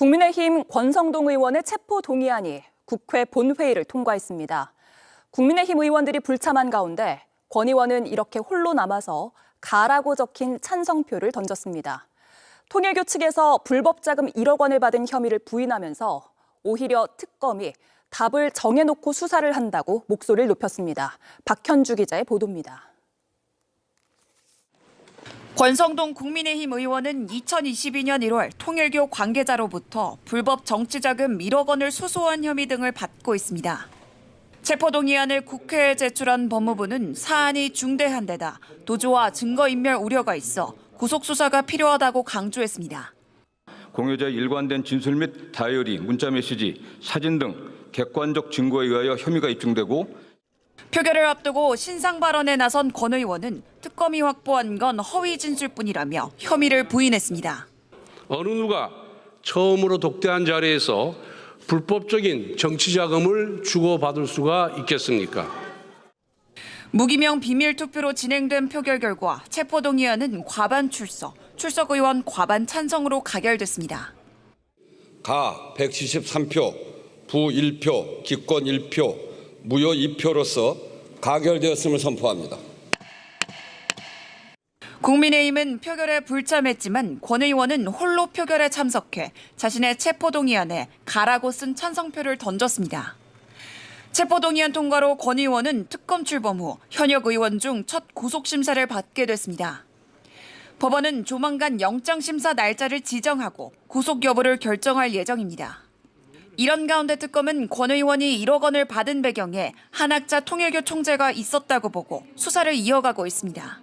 국민의힘 권성동 의원의 체포 동의안이 국회 본회의를 통과했습니다. 국민의힘 의원들이 불참한 가운데 권 의원은 이렇게 홀로 남아서 가라고 적힌 찬성표를 던졌습니다. 통일교 측에서 불법 자금 1억 원을 받은 혐의를 부인하면서 오히려 특검이 답을 정해놓고 수사를 한다고 목소리를 높였습니다. 박현주 기자의 보도입니다. 권성동 국민의힘 의원은 2022년 1월 통일교 관계자로부터 불법 정치자금 1억 원을 수수한 혐의 등을 받고 있습니다. 체포동의안을 국회에 제출한 법무부는 사안이 중대한 데다 도주와 증거인멸 우려가 있어 구속수사가 필요하다고 강조했습니다. 공여자의 일관된 진술 및 다이어리, 문자 메시지, 사진 등 객관적 증거에 의하여 혐의가 입증되고 표결을 앞두고 신상 발언에 나선 권 의원은 특검이 확보한 건 허위 진술뿐이라며 혐의를 부인했습니다. 어느 누가 처음으로 독대한 자리에서 불법적인 정치 자금을 주고받을 수가 있겠습니까? 무기명 비밀 투표로 진행된 표결 결과 체포동의안은 과반 출석, 출석 의원 과반 찬성으로 가결됐습니다. 가 173표, 부 1표, 기권 1표, 무효 2표로서 가결되었음을 선포합니다. 국민의힘은 표결에 불참했지만 권 의원은 홀로 표결에 참석해 자신의 체포동의안에 가라고 쓴 찬성표를 던졌습니다. 체포동의안 통과로 권 의원은 특검 출범 후 현역 의원 중 첫 구속심사를 받게 됐습니다. 법원은 조만간 영장심사 날짜를 지정하고 구속 여부를 결정할 예정입니다. 이런 가운데 특검은 권 의원이 1억 원을 받은 배경에 한학자 통일교 총재가 있었다고 보고 수사를 이어가고 있습니다.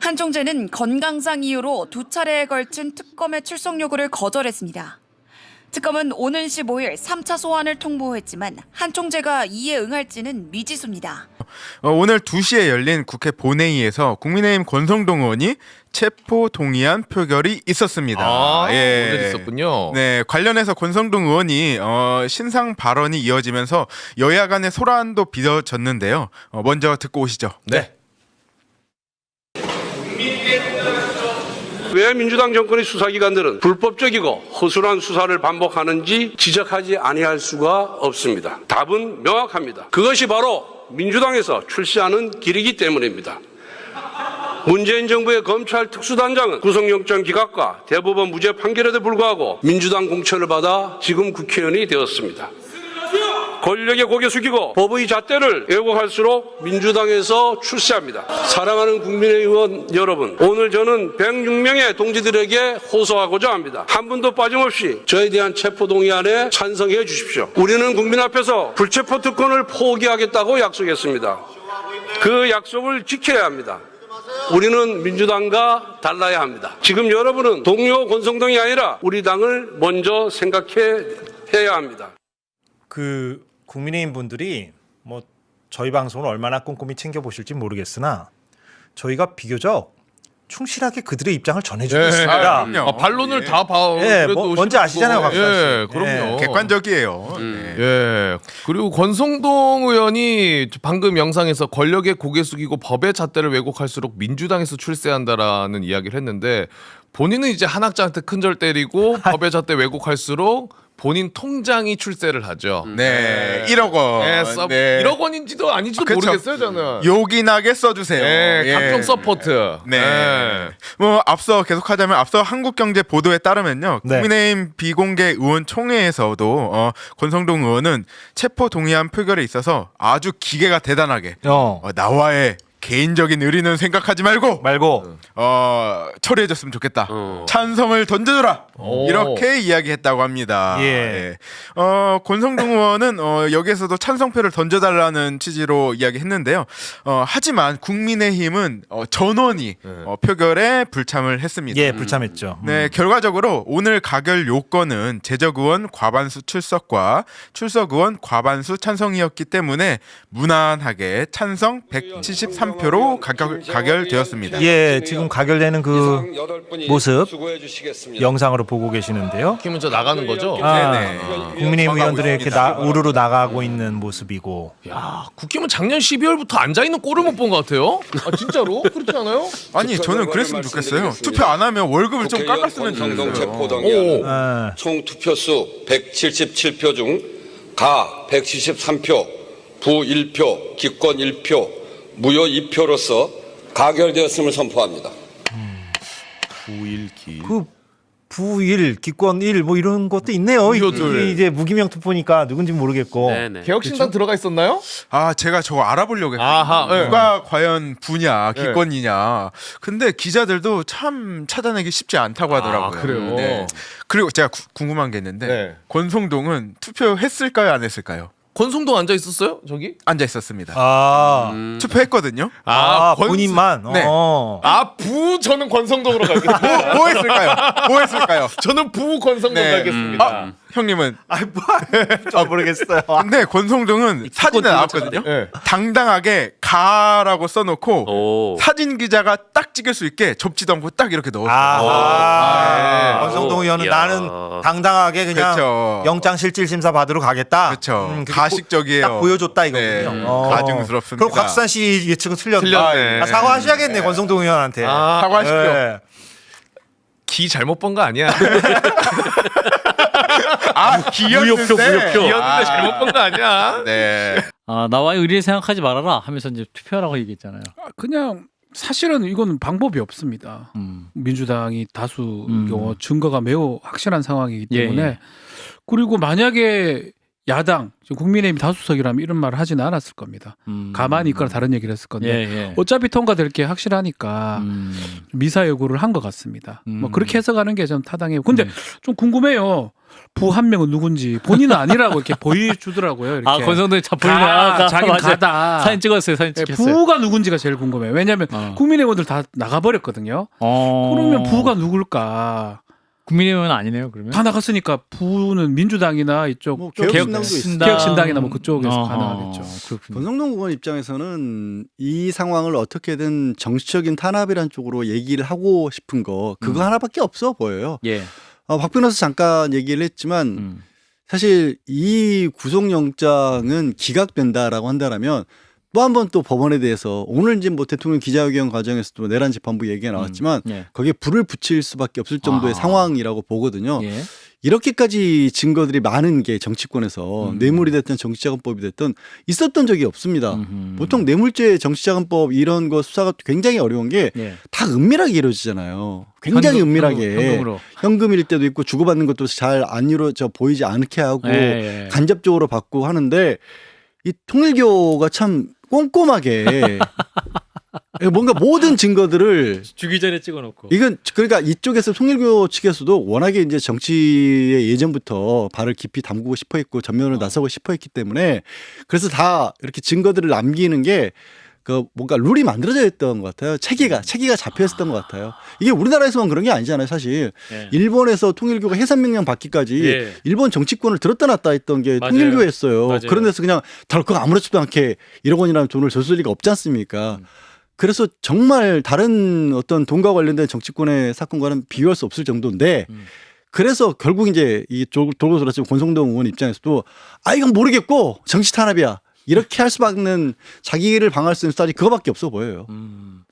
한 총재는 건강상 이유로 두 차례에 걸친 특검의 출석 요구를 거절했습니다. 특검은 오는 15일 3차 소환을 통보했지만 한 총재가 이에 응할지는 미지수입니다. 어, 오늘 2시에 열린 국회 본회의에서 국민의힘 권성동 의원이 체포 동의안 표결이 있었습니다. 아, 오늘 있었군요. 네, 관련해서 권성동 의원이 어, 신상 발언이 이어지면서 여야 간의 소란도 빚어졌는데요. 어, 먼저 듣고 오시죠. 네. 왜 민주당 정권의 수사기관들은 불법적이고 허술한 수사를 반복하는지 지적하지 아니할 수가 없습니다. 답은 명확합니다. 그것이 바로 민주당에서 출시하는 길이기 때문입니다. 문재인 정부의 검찰 특수단장은 구속영장 기각과 대법원 무죄 판결에도 불구하고 민주당 공천을 받아 지금 국회의원이 되었습니다. 권력의 고개 숙이고 법의 잣대를 왜곡할수록 민주당에서 출세합니다. 사랑하는 국민의원 여러분, 오늘 저는 106명의 동지들에게 호소하고자 합니다. 한 분도 빠짐없이 저에 대한 체포동의안에 찬성해 주십시오. 우리는 국민 앞에서 불체포 특권을 포기하겠다고 약속했습니다. 그 약속을 지켜야 합니다. 우리는 민주당과 달라야 합니다. 지금 여러분은 동료 권성동이 아니라 우리 당을 먼저 생각해야 합니다. 그 국민의힘 분들이 뭐 저희 방송을 얼마나 꼼꼼히 챙겨 보실지 모르겠으나 저희가 비교적 충실하게 그들의 입장을 전해주고 예. 있습니다. 그럼요. 아, 반론을 예. 다 봐. 예, 뭐 뭔지. 아시잖아요, 박수 예, 씨. 그럼요. 예. 객관적이에요. 음. 네. 예. 그리고 권성동 의원이 방금 영상에서 권력의 고개 숙이고 법의 잣대를 왜곡할수록 민주당에서 출세한다라는 이야기를 했는데 본인은 이제 한학자한테 큰절 때리고 법의 잣대 왜곡할수록 본인 통장이 출세를 하죠. 네, 1억 원. 예, 서, 네. 1억 원인지도 아닌지도 그쵸. 모르겠어요, 저는. 요긴하게 써주세요. 예, 예. 각종 서포트. 네. 예. 뭐 앞서 계속하자면 앞서 한국경제 보도에 따르면요. 네. 국민의힘 비공개 의원총회에서도 어, 권성동 의원은 체포 동의안 표결에 있어서 아주 기계가 대단하게 어 어, 나와의 개인적인 의리는 생각하지 말고 말고 어, 처리해줬으면 좋겠다. 어. 찬성을 던져줘라. 오. 이렇게 이야기했다고 합니다. 예. 어, 권성동 의원은 어, 여기에서도 찬성표를 던져달라는 취지로 이야기했는데요. 어, 하지만 국민의힘은 어, 전원이 어, 표결에 불참을 했습니다. 예 불참했죠. 네, 결과적으로 오늘 가결 요건은 제적 의원 과반수 출석과 출석 의원 과반수 찬성이었기 때문에 무난하게 찬성 173 표로 가결, 가결 되었습니다. 예 지금 가결되는 그 모습 영상으로 보고 계시는데요. 국힘은 저 나가는 거죠? 아, 네네. 국민의힘 나가고 의원들이 이렇게. 나, 우르르 나가고 있는 모습이고 야, 국힘은 작년 12월부터 앉아 있는 꼴을 못 본 것 같아요. 아 진짜로 그렇지 않아요? 아니 저는 그랬으면 좋겠어요. 투표 안 하면 월급을 좀 깎았으면 권성동 좋겠어요. 체포동의안 아, 총 투표수 177표 중 가 173표, 부 1표, 기권 1표, 무효 2표로서 가결되었음을 선포합니다. 부일 기. 그 부일, 기권 1뭐 이런 것도 있네요. 이- 무효들. 이게 이제 무기명 투표니까 누군지 모르겠고. 네네. 개혁신당 들어가 있었나요? 아 제가 저거 알아보려고 했거든요. 아하, 예. 누가 과연 부냐 예. 기권이냐. 근데 기자들도 참 찾아내기 쉽지 않다고 하더라고요. 아, 그래요? 그리고 제가 구- 궁금한 게 있는데 네. 권성동은 투표했을까요, 안 했을까요? 권성동 앉아 있었어요? 저기? 앉아 있었습니다. 아, 투표했거든요. 아, 권- 본인만. 네. 어. 아, 부 저는 권성동으로 갈게요. 뭐, 뭐 했을까요? 뭐 했을까요? 저는 부 권성동 네. 가겠습니다. 아, 형님은 아, 뭐, 잘 모르겠어요. 근데 권성동은 사진에 나왔거든요. 네. 당당하게 가라고 써놓고 오. 사진 기자가 딱 찍을 수 있게 접지도 않고 딱 이렇게 넣었어요. 아, 네. 권 의원은 이야. 나는 당당하게 그냥 그쵸. 영장 실질 심사 받으러 가겠다. 그쵸. 그게 가식적이에요. 딱 보여줬다 이거군요. 네. 어. 가증스럽습니다. 그럼 곽수산 씨 예측은 틀렸다. 틀렸네. 아, 사과하셔야겠네 권성동 의원한테. 아, 사과하십시오. 네. 기 잘못 본 거 아니야? 아, 기였는데. 무효표, 무효표. 기였는데 잘못 본 거 아니야? 네. 아 나와의 의리를 생각하지 말아라 하면서 이제 투표하라고 얘기했잖아요. 그냥 사실은 이건 방법이 없습니다. 음. 민주당이 다수 음. 경우 증거가 매우 확실한 상황이기 예, 때문에 예. 그리고 만약에 야당 지금 국민의힘 다수석이라면 이런 말을 하지는 않았을 겁니다. 음. 가만히 있거나 다른 얘기를 했을 건데 예, 예. 어차피 통과될 게 확실하니까 음. 미사 여구를 한 것 같습니다. 뭐 음. 그렇게 해석하는 게 좀 타당해요. 근데 음. 좀 궁금해요. 부 한 명은 누군지 본인은 아니라고 이렇게 보여주더라고요. 이렇게. 아 권성동이 자 가, 보이나 자기 가다. 사진 찍었어요. 사진 예, 찍혔어요. 부가 누군지가 제일 궁금해요. 왜냐하면 어. 국민의원들 다 나가버렸거든요. 어. 그러면 부가 누굴까? 국민의힘은 아니네요. 그러면 다 나갔으니까 부는 민주당이나 이쪽 뭐 쪽- 개혁신당도 있습니다. 개혁신당이나 뭐 그쪽에서 어허, 가능하겠죠. 그렇군요. 권성동 의원 입장에서는 이 상황을 어떻게든 정치적인 탄압이란 쪽으로 얘기를 하고 싶은 거 그거 음. 하나밖에 없어 보여요. 예. 어, 박 변호사 잠깐 얘기를 했지만 음. 사실 이 구속영장은 기각된다라고 한다라면 또 한 번 또 법원에 대해서 오늘 이제 뭐 대통령 기자회견 과정에서 도 내란 재판부 얘기가 나왔지만 예. 거기에 불을 붙일 수밖에 없을 정도의 아. 상황이라고 보거든요. 예. 이렇게까지 증거들이 많은 게 정치권에서 음. 뇌물이 됐든 정치자금법이 됐든 있었던 적이 없습니다. 음흠. 보통 뇌물죄 정치자금법 이런 거 수사가 굉장히 어려운 게다 예. 은밀하게 이루어지잖아요. 굉장히 현금, 은밀하게 현금. 현금일 때도 있고 주고받는 것도 잘 안 이루어져 보이지 않게 하고 예, 예. 간접적으로 받고 하는데 이 통일교가 참 꼼꼼하게 뭔가 모든 증거들을 주기 전에 찍어놓고. 이건 그러니까 이쪽에서 통일교 측에서도 워낙에 이제 정치에 예전부터 발을 깊이 담그고 싶어 했고 전면으로 나서고 싶어 했기 때문에 그래서 다 이렇게 증거들을 남기는 게 그 뭔가 룰이 만들어져 있던 것 같아요. 체계가 체계가 잡혀 있었던 것 같아요. 이게 우리나라에서만 그런 게 아니잖아요, 사실. 예. 일본에서 통일교가 해산 명령 받기까지 예. 일본 정치권을 들었다 놨다 했던 게 맞아요. 통일교였어요. 맞아요. 그런 데서 그냥 덜컥 아무렇지도 않게 1억 원이라는 돈을 줬을 리가 없지 않습니까? 그래서 정말 다른 어떤 돈과 관련된 정치권의 사건과는 비교할 수 없을 정도인데 음. 그래서 결국 이제 이 돌- 돌고 돌아서 권성동 의원 입장에서도 아 이건 모르겠고 정치 탄압이야 이렇게 할 수밖에 없는 자기를 방어할 수 있는 스타일이 그거밖에 없어 보여요. 음.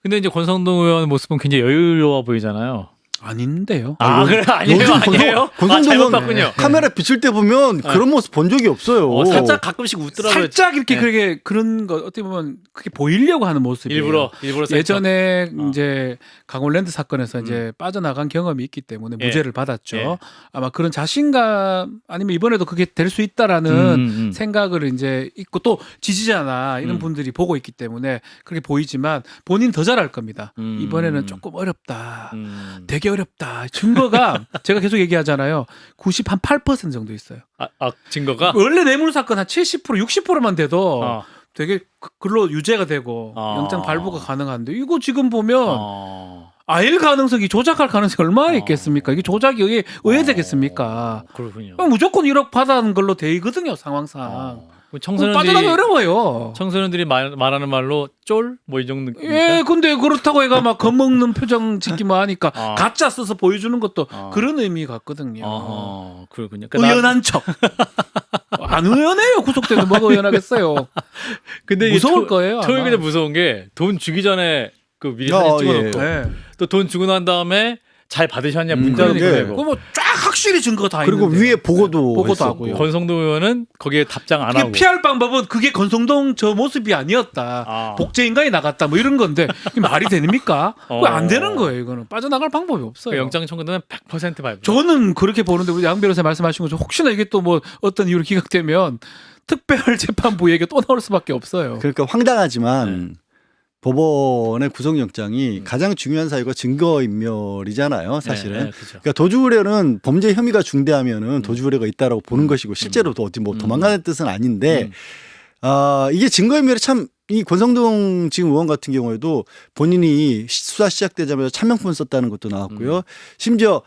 근데 이제 권성동 의원 모습은 굉장히 여유로워 보이잖아요. 아닌데요. 아, 그래 아니에요 요즘 아니에요. 아, 권성동 잘못 의원 봤군요. 카메라 비칠 때 보면 그런 모습 본 적이 없어요. 어, 살짝 가끔씩 웃더라고요. 살짝 이렇게 네. 그렇게 그런 거 어떻게 보면 그게 보이려고 하는 모습이에요. 일부러 일부러 살짝. 예전에 어. 이제 강원랜드 사건에서 이제 빠져나간 경험이 있기 때문에 예. 무죄를 받았죠. 예. 아마 그런 자신감 아니면 이번에도 그게 될 수 있다라는 음, 음. 생각을 이제 있고 또 지지자나 이런 음. 분들이 보고 있기 때문에 그렇게 보이지만 본인 더 잘할 겁니다. 음. 이번에는 조금 어렵다. 음. 되게 어렵다. 증거가 제가 계속 얘기하잖아요. 98% 정도 있어요. 아, 아 증거가 원래 뇌물 사건 한 70% 60%만 돼도 어. 되게 그- 글로 유죄가 되고 어. 영장 발부가 가능한데 이거 지금 보면 어. 아일 가능성이 조작할 가능성이 얼마나 어. 있겠습니까? 이게 조작이 의해 의해되겠습니까? 어, 그렇군요. 그럼 무조건 1억 받아는 걸로 돼있거든요 상황상. 어. 뭐 청소년들이 어려워요. 청소년들이 말, 말하는 말로 쫄 뭐 이 정도 느낌. 예, 근데 그렇다고 해가 막 겁먹는 표정 짓기 뭐 하니까 아. 가짜 써서 보여주는 것도 아. 그런 의미 같거든요. 어, 그렇군요. 그러니까 나- 의연한 척. 안 의연해요. 구속되는 뭐가 의연하겠어요. 근데 이게 무서울 초- 거예요, 아마. 토요일에 무서운 게 돈 주기 전에 그 미리 어, 사진 찍어놓고 네. 또 돈 주고 난 다음에 잘 받으셨냐 음, 그러니까. 보내고. 그거 뭐 쫙 확실히 증거가 다 그리고 있는데. 위에 보고도 보고도 했었고. 하고요. 권성동 의원은 거기에 답장 안 그게 하고. 피할 방법은 그게 건성동 저 모습이 아니었다. 아. 복제 인간이 나갔다. 뭐 이런 건데 이게 말이 됩니까? 그거 안 어. 되는 거예요. 이거는 빠져나갈 방법이 없어요. 그 영장 청구는 100% 발부. 저는 그렇게 보는데 우리 양 변호사 말씀하신 것처럼 혹시나 이게 또 뭐 어떤 이유로 기각되면 특별 재판부에게 또 나올 수밖에 없어요. 그러니까 황당하지만 법원의 구속영장이 가장 중요한 사유가 증거인멸이잖아요, 사실은. 네, 네, 그죠. 그러니까 도주 우려는 범죄 혐의가 중대하면은 도주 우려가 있다라고 보는 것이고 실제로 도 어디 뭐 음. 도망가는 뜻은 아닌데 음. 아 이게 증거인멸이 참 이 권성동 지금 의원 같은 경우에도 본인이 수사 시작되자마자 차명폰 썼다는 것도 나왔고요. 심지어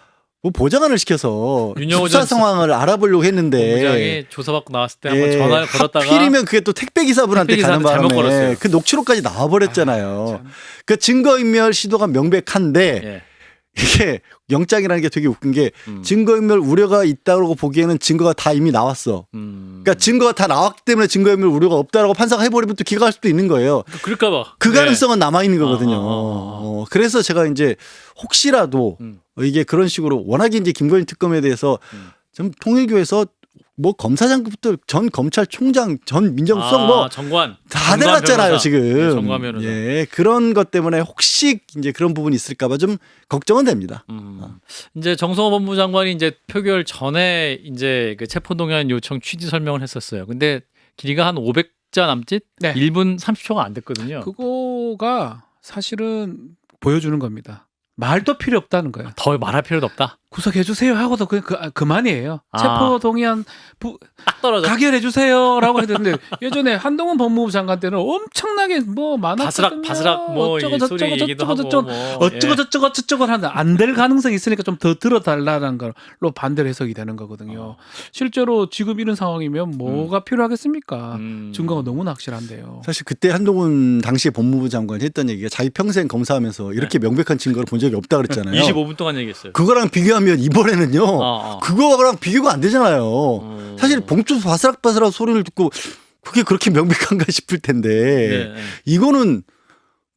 뭐 보좌관을 시켜서 윤영호 수사 전 상황을 알아보려고 했는데 본부장이 조사받고 나왔을 때 한번 예, 전화를 걸었다가 하필이면 그게 또 택배 기사분한테 가는 기사한테 잘못 바람에 걸었어요. 그 녹취록까지 나와버렸잖아요. 참. 그 증거 인멸 시도가 명백한데 예. 이게 영장이라는 게 되게 웃긴 게 음. 증거인멸 우려가 있다고 보기에는 증거가 다 이미 나왔어. 음. 그러니까 증거가 다 나왔기 때문에 증거인멸 우려가 없다라고 판사가 해버리면 또 기각할 수도 있는 거예요. 그럴까 봐. 그 네. 가능성은 남아 있는 거거든요. 아, 아, 아, 아. 어, 그래서 제가 이제 혹시라도 음. 이게 그런 식으로 워낙에 이제 김건희 특검에 대해서 음. 좀 통일교에서 뭐 검사장부터 전 검찰총장, 전 민정수석 아, 뭐 정관 다 정관 내놨잖아요 변호사. 지금. 네, 정관 변호사. 예, 그런 것 때문에 혹시 이제 그런 부분이 있을까봐 좀 걱정은 됩니다. 음. 이제 정성호 법무부 장관이 이제 표결 전에 이제 그 체포 동의안 요청 취지 설명을 했었어요. 근데 길이가 한 500자 남짓? 네. 1분 30초가 안 됐거든요. 그거가 사실은 보여주는 겁니다. 말도 필요 없다는 거예요. 더 말할 필요도 없다. 구속해 주세요 하고도 그, 그 그만이에요. 아. 체포 동의안 부, 딱 떨어져. 가결해 주세요라고 했는데 예전에 한동훈 법무부 장관 때는 엄청나게 뭐 많았거든요. 바스락 바스락 뭐 어쩌고 저쩌고 저쩌고 하고 저쩌고 뭐, 어쩌고 예. 저쩌고 저쩌고 하는데 안 될 가능성이 있으니까 좀 더 들어달라는 걸로 반대로 해석이 되는 거거든요. 어. 실제로 지금 이런 상황이면 뭐가 필요하겠습니까? 음. 증거가 너무나 확실한데요. 사실 그때 한동훈 당시 법무부 장관이 했던 얘기가 자기 평생 검사하면서 이렇게 명백한 증거를 본 적이 없다 그랬잖아요. 25분 동안 얘기했어요. 그거랑 비교하면 이번에는요. 어, 어. 그거랑 비교가 안 되잖아요. 음. 사실 봉투 바스락바스락 소리를 듣고 그게 그렇게 명백한가 싶을 텐데 네, 네. 이거는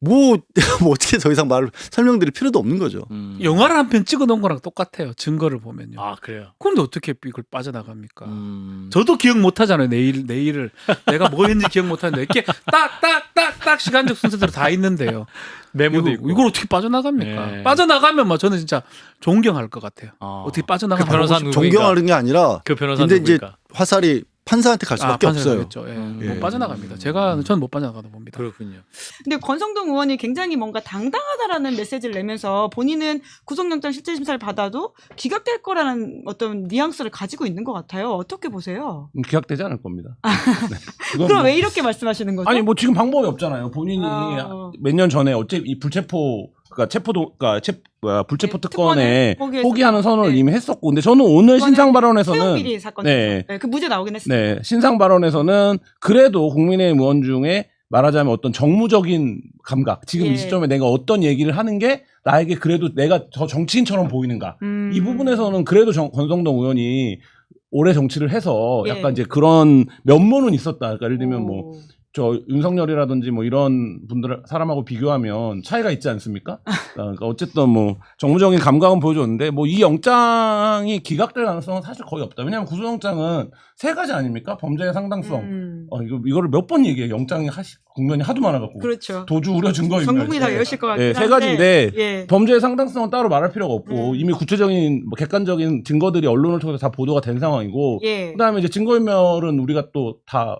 뭐, 뭐 어떻게 더 이상 말 설명드릴 필요도 없는 거죠. 음. 영화를 한 편 찍어 놓은 거랑 똑같아요. 증거를 보면요. 아 그래요. 그런데 어떻게 이걸 빠져나갑니까? 음. 저도 기억 못 하잖아요. 내일 내일을 내가 뭐 했는지 기억 못 하는데 이렇게 딱 딱 딱 딱 시간적 순서대로 다 있는데요. 메모도 이거, 있고. 이걸 어떻게 빠져나갑니까? 네. 빠져나가면 뭐 저는 진짜 존경할 것 같아요. 어. 어떻게 그 빠져나가 변호사 보고 싶- 누구인가? 존경하는 게 아니라 그 변호사 근데 이제 누구일까? 화살이 판사한테 갈 수밖에 아, 없어요. 판사겠죠. 예. 음. 못 예. 빠져나갑니다. 제가 저는 못 빠져나가도 봅니다. 그렇군요. 근데 권성동 의원이 굉장히 뭔가 당당하다라는 메시지를 내면서 본인은 구속영장 실질 심사를 받아도 기각될 거라는 어떤 뉘앙스를 가지고 있는 것 같아요. 어떻게 보세요? 음, 기각되지 않을 겁니다. 네. 그건 그럼 뭐- 왜 이렇게 말씀하시는 거죠? 아니 뭐 지금 방법이 없잖아요. 본인이 아. 몇년 전에 어째 이 불체포 그러니까 체포도 그러니까 체 뭐야, 불체포 네, 특권에 특권을 포기해서- 포기하는 선언을 네. 이미 했었고 근데 저는 오늘 신상 발언에서는 사건 네. 네. 그 무죄 나오긴 했어요. 네, 신상 발언에서는 그래도 국민의힘 의원 중에 말하자면 어떤 정무적인 감각, 지금 예. 이 시점에 내가 어떤 얘기를 하는 게 나에게 그래도 내가 더 정치인처럼 보이는가. 음. 이 부분에서는 그래도 정- 권성동 의원이 오래 정치를 해서 예. 약간 이제 그런 면모는 있었다. 그러니까 예를 들면 뭐 오. 저 윤석열이라든지 뭐 이런 분들 사람하고 비교하면 차이가 있지 않습니까? 그러니까 어쨌든 뭐 정무적인 감각은 보여줬는데 뭐 이 영장이 기각될 가능성은 사실 거의 없다. 왜냐하면 구속영장은 세 가지 아닙니까? 범죄의 상당성. 음. 어 이거 이거를 몇 번 얘기해. 영장이 하시 국면이 하도 많아갖고 그렇죠. 도주 우려 증거 전. 국민이 다 외우실 것 같긴 네, 세. 가지인데 예. 범죄의 상당성은 따로 말할 필요가 없고 음. 이미 구체적인 뭐 객관적인 증거들이 언론을 통해서 다 보도가 된 상황이고 예. 그다음에 이제 증거인멸은 우리가 또다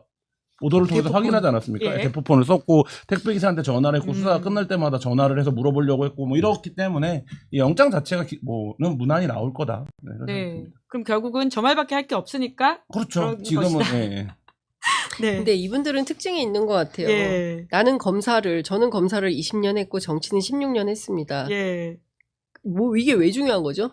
보도를 통해서 대포폰. 확인하지 않았습니까? 예. 대포폰을 썼고 택배 기사한테 전화를 했고 음. 수사가 끝날 때마다 전화를 해서 물어보려고 했고 뭐 이렇기 때문에 이 영장 자체가 기- 뭐는 무난히 나올 거다. 네, 그런 네. 생각입니다. 그럼 결국은 저 말밖에 할 게 없으니까. 그렇죠. 그런 지금은. 예, 예. 네. 근데 이분들은 특징이 있는 것 같아요. 예. 나는 검사를 저는 검사를 20년 했고 정치는 16년 했습니다. 예. 뭐 이게 왜 중요한 거죠?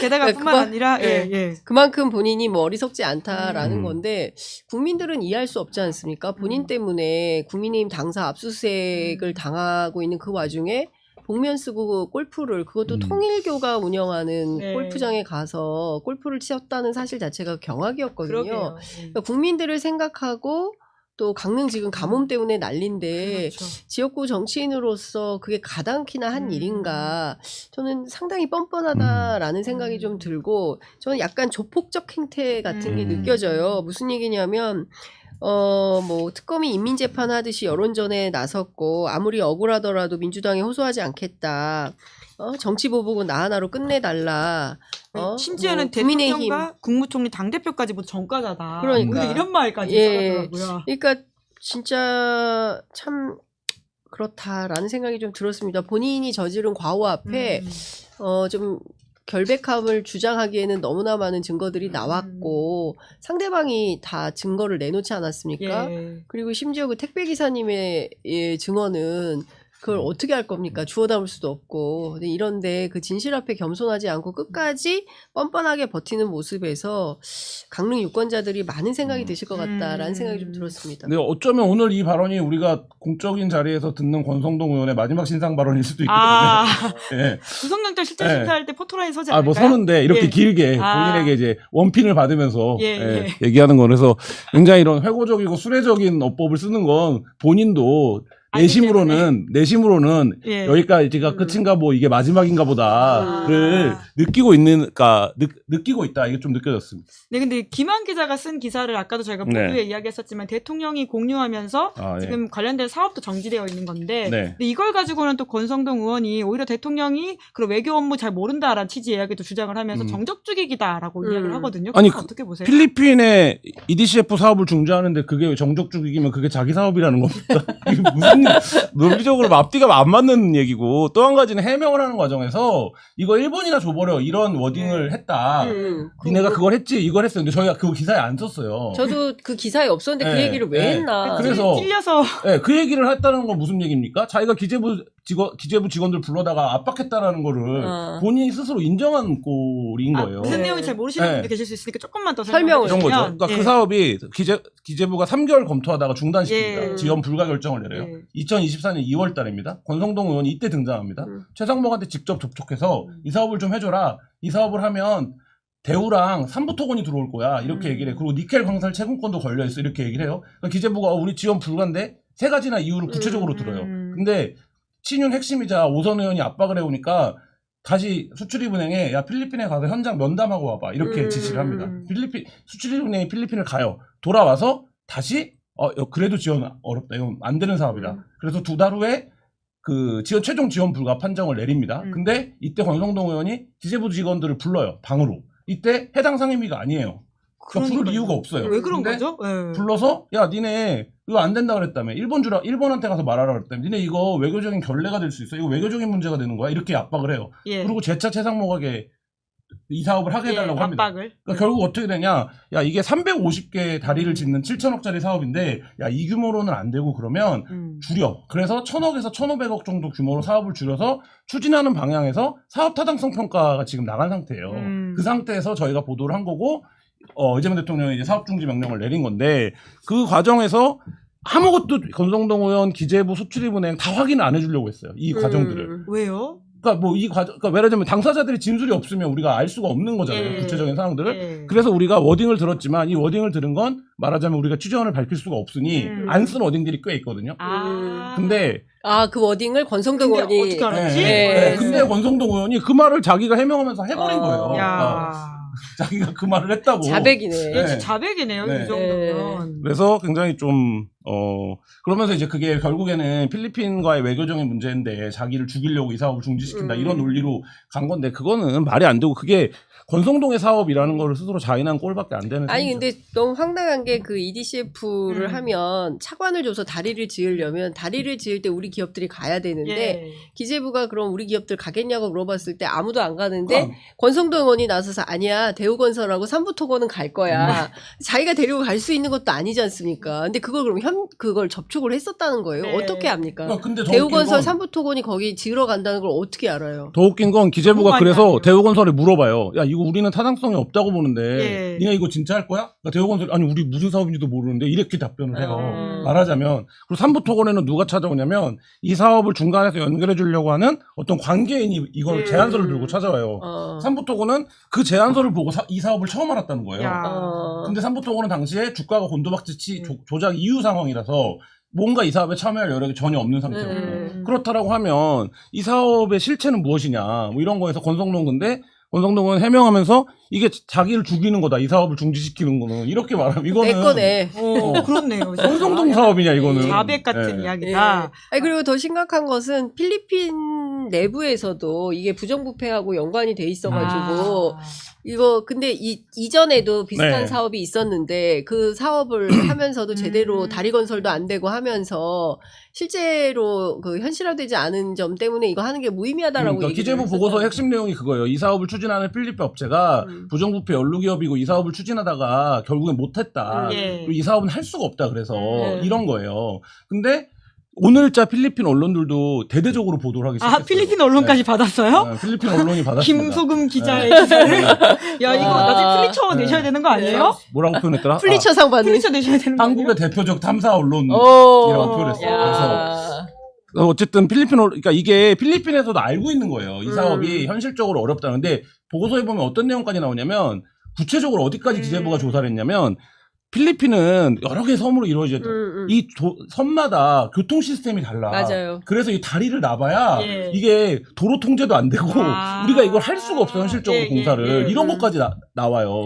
게다가 뿐만 그만- 아니라 예, 예. 예. 그만큼 본인이 뭐 어리석지 않다라는 음. 건데 국민들은 이해할 수 없지 않습니까? 본인 음. 때문에 국민의힘 당사 압수수색을 음. 당하고 있는 그 와중에 복면 쓰고 골프를 그것도 음. 통일교가 운영하는 네. 골프장에 가서 골프를 치렀다는 사실 자체가 경악이었거든요. 예. 그러니까 국민들을 생각하고 또 강릉 지금 가뭄 때문에 난린데 그렇죠. 지역구 정치인으로서 그게 가당키나 한 음. 일인가 저는 상당히 뻔뻔하다라는 생각이 음. 좀 들고 저는 약간 조폭적 행태 같은 게 음. 느껴져요. 무슨 얘기냐면 어 뭐 특검이 인민 재판 하듯이 여론전에 나섰고 아무리 억울하더라도 민주당에 호소하지 않겠다. 어 정치 보복은 나 하나로 끝내달라. 어 심지어는 뭐 국민의힘 대통령과 국무총리 당 대표까지 모두 전과자다. 그러니까. 오히려 이런 말까지 예. 써더라고요. 그러니까 진짜 참 그렇다라는 생각이 좀 들었습니다. 본인이 저지른 과오 앞에 음. 어 좀 결백함을 주장하기에는 너무나 많은 증거들이 나왔고 상대방이 다 증거를 내놓지 않았습니까? 예. 그리고 심지어 그 택배 기사님의 예, 증언은 그걸 어떻게 할 겁니까? 주워 담을 수도 없고. 근데 이런데 그 진실 앞에 겸손하지 않고 끝까지 뻔뻔하게 버티는 모습에서 강릉 유권자들이 많은 생각이 드실 것 같다라는 음. 생각이 좀 들었습니다. 근데 어쩌면 오늘 이 발언이 우리가 공적인 자리에서 듣는 권성동 의원의 마지막 신상 발언일 수도 있거든요. 아 예. 구속영장 실질 예. 심사할 때 포토라인 서지 아, 않을까요? 뭐 서는데 이렇게 예. 길게 아. 본인에게 이제 원핀을 받으면서 예, 예, 예. 얘기하는 거 그래서 굉장히 이런 회고적이고 수레적인 어법을 쓰는 건 본인도 내심으로는 내심으로는 예. 여기까지가 음. 끝인가 뭐 이게 마지막인가 보다를 아. 느끼고 있는 그러니까 느, 느끼고 있다 이게 좀 느껴졌습니다. 네, 근데 김한 기자가 쓴 기사를 아까도 저희가 네. 모두에 이야기했었지만 대통령이 공유하면서 아, 예. 지금 관련된 사업도 정지되어 있는 건데 네. 근데 이걸 가지고는 또 권성동 의원이 오히려 대통령이 그런 외교 업무 잘 모른다라는 취지 이야기도 주장을 하면서 음. 정적죽이기다라고 음. 이야기를 하거든요. 아니, 어떻게 보세요? 필리핀에 EDCF 사업을 중재하는데 그게 정적죽이면 그게 자기 사업이라는? 이게 무슨 논리적으로 앞뒤가 안 맞는 얘기고 또 한 가지는 해명을 하는 과정에서 이거 일본이나 줘버려 이런 워딩을 했다. 음, 그 니네가 뭐- 그걸 했지 이걸 했어. 근데 저희가 그거 기사에 안 썼어요. 저도 그 기사에 없었는데 그 예, 얘기를 왜 예. 했나? 그래서 찔려서 네, 그 얘기를 했다는 건 무슨 얘기입니까? 자기가 기재부 직원, 기재부 직원들 불러다가 압박했다라는 거를 어. 본인이 스스로 인정한 꼴인 아, 거예요. 무슨 네. 내용인지 잘 모르시는 네. 분들 계실 수 있으니까 조금만 더 설명을 이런 거죠. 그러니까 예. 그 사업이 기재, 기재부가 3개월 검토하다가 중단시킵니다. 예. 지원 불가 결정을 내려요. 예. 2024년 2월 달입니다. 권성동 의원이 이때 등장합니다. 음. 최상목한테 직접 접촉해서 음. 이 사업을 좀 해줘라. 이 사업을 하면 대우랑 삼부토건이 들어올 거야. 이렇게 음. 얘기를 해. 그리고 니켈 광산 채굴권도 걸려있어. 이렇게 얘기를 해요. 그러니까 기재부가 어, 우리 지원 불가인데 세 가지나 이유를 구체적으로 음. 들어요. 근데 친윤 핵심이자 오선 의원이 압박을 해오니까 다시 수출입은행에 야 필리핀에 가서 현장 면담하고 와봐 이렇게 음. 지시를 합니다. 필리핀 수출입은행이 필리핀을 가요. 돌아와서 다시 어 여- 그래도 지원 어렵다. 이건 안 되는 사업이다. 음. 그래서 두 달 후에 그 지원 최종 지원 불가 판정을 내립니다. 음. 근데 이때 권성동 의원이 기재부 직원들을 불러요 방으로. 이때 해당 상임위가 아니에요. 그러니까 부를. 이유가 없어요. 왜 그런 거죠? 예. 불러서 야 니네 이거 안 된다 그랬다며 일본 주라 일본한테 가서 말하라 그랬다며 니네 이거 외교적인 결례가 될 수 있어 이거 외교적인 문제가 되는 거야 이렇게 압박을 해요 예. 그리고 재차 최상목에게 이 사업을 하게 해달라고 예, 합니다 압박을. 그러니까 결국 어떻게 되냐 야 이게 350개 다리를 짓는 7천억짜리 사업인데 야 이 규모로는 안 되고 그러면 음. 줄여 그래서 1000억에서 1500억 정도 규모로 사업을 줄여서 추진하는 방향에서 사업 타당성 평가가 지금 나간 상태예요 음. 그 상태에서 저희가 보도를 한 거고 어, 이재명 대통령이 이제 사업 중지 명령을 내린 건데 그 과정에서 아무것도 권성동 의원 기재부 수출입은행 다 확인을 안 해주려고 했어요. 이 과정들을. 음. 왜요? 그러니까 뭐 이 과정, 그러니까 예를 들면 당사자들이 진술이 없으면 우리가 알 수가 없는 거잖아요. 예. 구체적인 사항들을. 예. 그래서 우리가 워딩을 들었지만 이 워딩을 들은 건 말하자면 우리가 취재원을 밝힐 수가 없으니 음. 안 쓴 워딩들이 꽤 있거든요. 아. 근데 아, 그 워딩을 권성동 근데 의원이 어떻게 알았지? 예, 예. 예. 근데 권성동 의원이 그 말을 자기가 해명하면서 해버린 어. 거예요. 어, 야. 자기가 그 말을 했다고. 자백이네. 네. 자백이네요. 네. 이 정도면. 그래서 굉장히 좀, 어, 그러면서 이제 그게 결국에는 필리핀과의 외교적인 문제인데 자기를 죽이려고 이 사업을 중지시킨다 음. 이런 논리로 간 건데 그거는 말이 안 되고 그게 권성동의 사업이라는 거를 스스로 자인한 꼴밖에 안 되는 아니 셈이죠. 근데 너무 황당한 게 그 EDCF를 음. 하면 차관을 줘서 다리를 지으려면 다리를 지을 때 우리 기업들이 가야 되는데 예. 기재부가 그럼 우리 기업들 가겠냐고 물어봤을 때 아무도 안 가는데 어. 권성동 의원이 나서서 아니야 대우건설하고 삼부토건은 갈 거야 자기가 데리고 갈 수 있는 것도 아니지 않습니까 근데 그걸 그럼 현 그걸 접촉을 했었다는 거예요 네. 어떻게 합니까 웃긴 대우건설 건- 삼부토건이 거기 지으러 간다는 걸 어떻게 알아요 더 웃긴 건 기재부가 그래서. 대우건설에 물어봐요. 야 이거 우리는 타당성이 없다고 보는데 예. 니네 이거 진짜 할 거야? 그러니까 대우건설 아니 우리 무슨 사업인지도 모르는데 이렇게 답변을 해요. 음. 말하자면 그리고 삼부토건에는 누가 찾아오냐면 이 사업을 중간에서 연결해 주려고 하는 어떤 관계인이 이걸 예. 제안서를 들고 찾아와요. 어. 삼부토건은 그 제안서를 보고 사- 이 사업을 처음 알았다는 거예요. 야. 어. 근데 삼부토건은 당시에 주가가 곤두박질치 음. 조- 조작 이후 상황이라서 뭔가 이 사업에 참여할 여력이 전혀 없는 상태거든요. 음. 그렇다라고 하면 이 사업의 실체는 무엇이냐 뭐 이런 거에서 권성동 근데 권성동은 해명하면서 이게 자기를 죽이는 거다 이 사업을 중지시키는 거는 이렇게 말하면 이거는 내 거네 어, 그렇네요. 진짜. 권성동 사업이냐 이거는 자백 같은 예. 이야기다. 예. 아니, 그리고 더 심각한 것은 필리핀 내부에서도 이게 부정부패하고 연관이 돼 있어가지고 아. 이거 근데 이 이전에도 비슷한 네. 사업이 있었는데 그 사업을 하면서도 제대로 음. 다리 건설도 안 되고 하면서 실제로 그 현실화되지 않은 점 때문에 이거 하는 게 무의미하다라고 그러니까 얘기를 기재부. 보고서 핵심 내용이 그거예요. 이 사업을 추진하는 필리핀 업체가 음. 부정부패 연루기업이고 이 사업을 추진하다가 결국엔 못했다. 음. 예. 그리고 이 사업은 할 수가 없다. 그래서 음. 이런 거예요. 근데 오늘자 필리핀 언론들도 대대적으로 보도를 하기 시작했어요. 아 필리핀 언론까지 받았어요? 네, 필리핀 언론이 받았습니다. 김소금 기자의 기사를 야 이거 아. 나중에 플리처 네. 내셔야 되는 거 아니에요? 뭐라고 표현했더라? 아, 플리처상 받는 플리처 내셔야 되는 거? 한국의 대표적 탐사 언론이라고 오. 표현했어요. 야. 그래서 어, 어쨌든 필리핀 언론, 그러니까 이게 필리핀에서도 알고 있는 거예요. 이 음. 사업이 현실적으로 어렵다는데 보고서에 보면 어떤 내용까지 나오냐면 구체적으로 어디까지 기재부가 음. 조사를 했냐면 필리핀은 여러 개의 섬으로 이루어져 음, 음. 이 도- 섬마다 교통 시스템이 달라. 맞아요. 그래서 이 다리를 놔봐야 예. 이게 도로 통제도 안 되고 아. 우리가 이걸 할 수가 없어 현실적으로 예, 예, 공사를 예. 이런 것까지 나, 나와요.